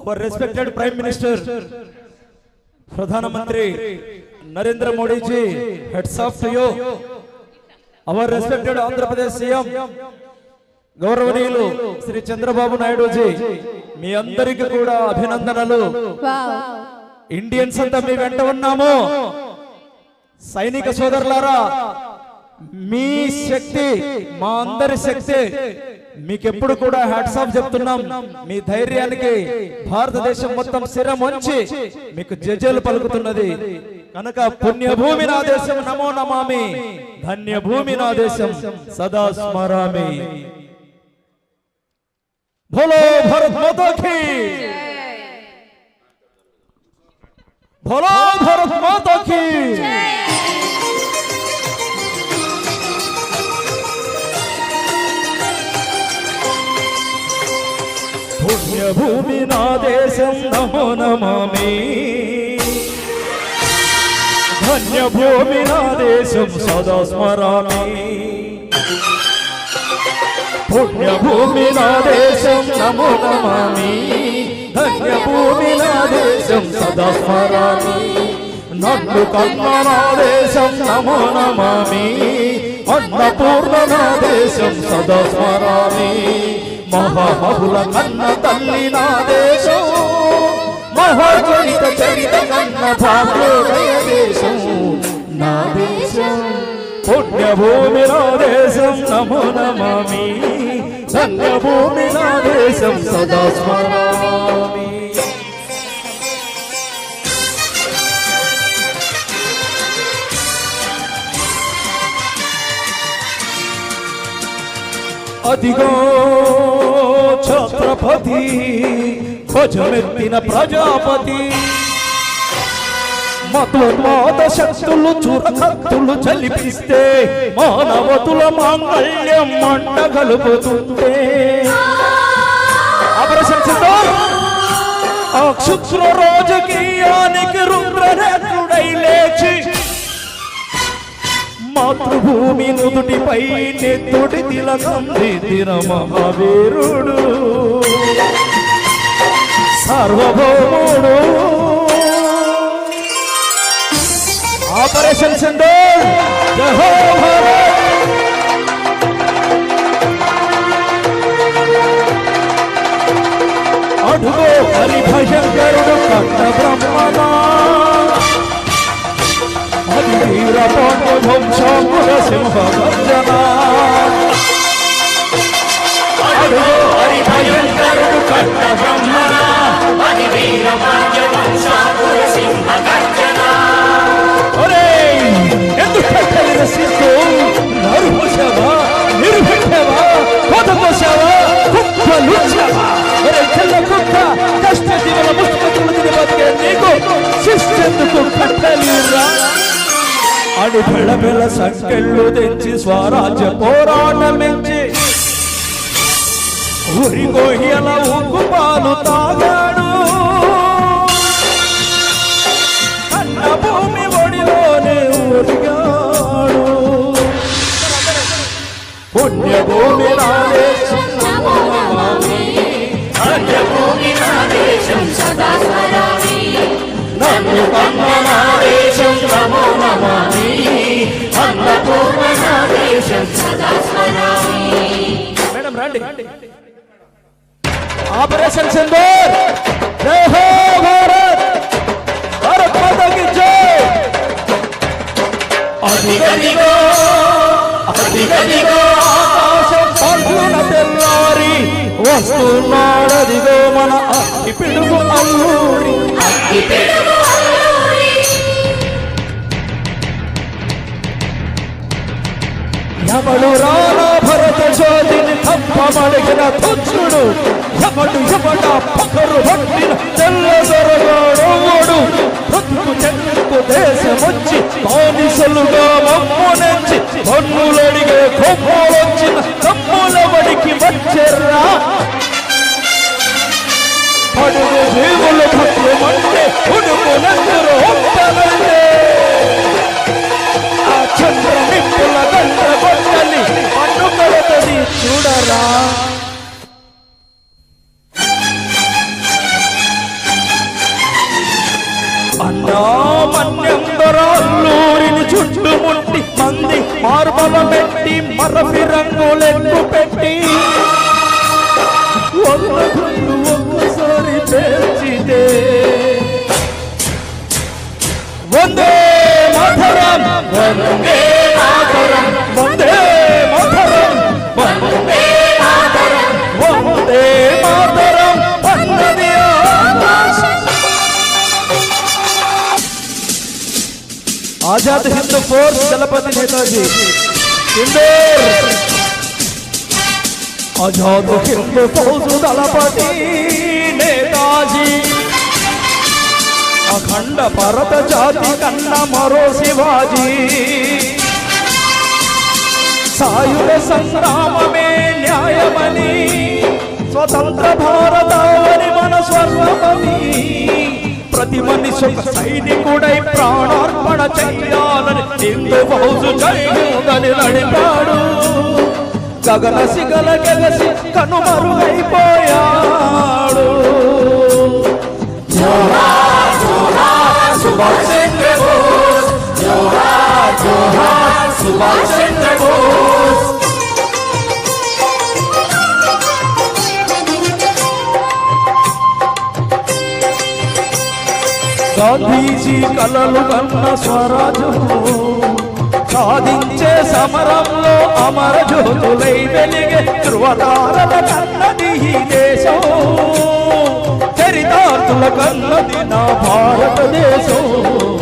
Hour respected prime minister ప్రధానమంత్రి Narendra Modiji heads off to you our respected Andhra Pradesh CM గౌరవనీయులు శ్రీ చంద్రబాబు నాయుడుజీ మీ అందరికీ కూడా అభినందనలు. ఇండియన్స్ అంతా మీ వెంట ఉన్నాము. సైనిక సోదరులారా మీ శక్తి మా అందరి శక్తి మీకెప్పుడు కూడా హ్యాట్స్ ఆఫ్ చెప్తున్నాం. మీ ధైర్యానికి భారతదేశం మొత్తం శిరం వంచి మీకు జజలు పలుకుతున్నది. కనుక పుణ్యభూమి నా దేశం నమో నమామి. ధన్యభూమి నా దేశం సదా స్మరామి. భోలో భరత్ మాతా కీ. భోలో భరత్ మాతా భూమి నా దేశం నమో నమామి. ధన్య భూమి నా దేశం సదా స్మరామి. పుణ్య భూమి నా దేశం నమో నమామి. ధన్య భూమి నా దేశం సదా స్మరామి. నన్ను కన్న నా దేశం నమో నమామి. అన్నపూర్ణ నా దేశం సదా స్మరామి. మహామహుల కన్న తల్లి నా దేశం మహాచరిత చరిత కన్న భాగ్యోదయ దేశం నా దేశం పుణ్యభూమి నా దేశం నమో నమామి. ధన్యభూమి నా దేశం సదా స్మరామి. అదిగో ఛత్రపతి ధ్వజమెత్తిన ప్రజాపతి మతోన్మాద శక్తులు చురకత్తులు చలిపిస్తే మానవతుల మాంగళ్యం మంట కలుపుతుంటే ఆపరేషన్ సిద్ధం ఆ క్షుద్ర రాజకీయానికి రుద్రనేత్రుడై లేచి మాతృభూమి నుదుటిపై నెత్తుడి తిలకం దిద్దిన మహావీరుడు సార్వభౌముడు ఆపరేషన్ సింధూర్ జహో భారత్ అడుగో హరి భయంకరుడు కన్న బ్రహ్మనా అది వీర పాండ్య భయంకరుడు కన్న బ్రహ్మణ అది వీర పాండ్య గర్జన ఎందుకు సిద్ధు నరు పోసావా పెట్టావా కోత ఒరే చెల్ల కుక్క కష్ట జీవన ముస్తులు బతికే నీకు. శిష్టెందుకు కట్టలేరా ఆడి బెళ్ళ బెళ్ళ సంకెళ్ళు తెచ్చి స్వరాజ్య పోరాటమించి. ఉరి గోహియల ఉక్కు పాలు తాగా ఆపరేషన్ సింధూర్! జై హో భారత్! భారత్ మాతా కి జై! అదిగదిగో అదిగదిగో ఆకాశం పల్లున తెల్లారి వస్తున్నాడదిగో మన అగ్గి పిడుగు అల్లూరి. యమడు రానా భరత జ్యోతిని বাবা লেখে না మార్బల పెట్టి మరపి రంగులెక్కు పెట్టి. ఒక్క ఒక్కసారి పేర్చితే. వందే మాతరం. వందే మాతరం. వందే ఆజాద్ హింద్ ఫోర్స్ దళపతి నేతాజీ. ఇందోర్ ఆజాద్ హింద్ ఫోర్స్ దళపతి నేతాజీ. అఖండ భారత జాతి కన్న మరో శివాజీ. సాయుధ సంగ్రామమే న్యాయమని స్వతంత్ర భారతావని మన స్వర్ణమని ప్రతి మనిషి ఒక సైనికుడై ప్రాణార్పణ చెయ్యాలని హిందూ ఫౌజు జైలుదని నడిపాడు. గగన సిగల గగసి కనుమరుగైపోయాడు. సుభాష్ చంద్ర బోస్ సుభాష్ చంద్ర బోస్ గాంధీజీ కలలు కన్న స్వరాజము సాధించే సమరంలో అమర జ్యోతులై వెలిగే ధృవతారల కన్నది ఈ దేశం. చరితార్థుల కన్నది నా భారతదేశం.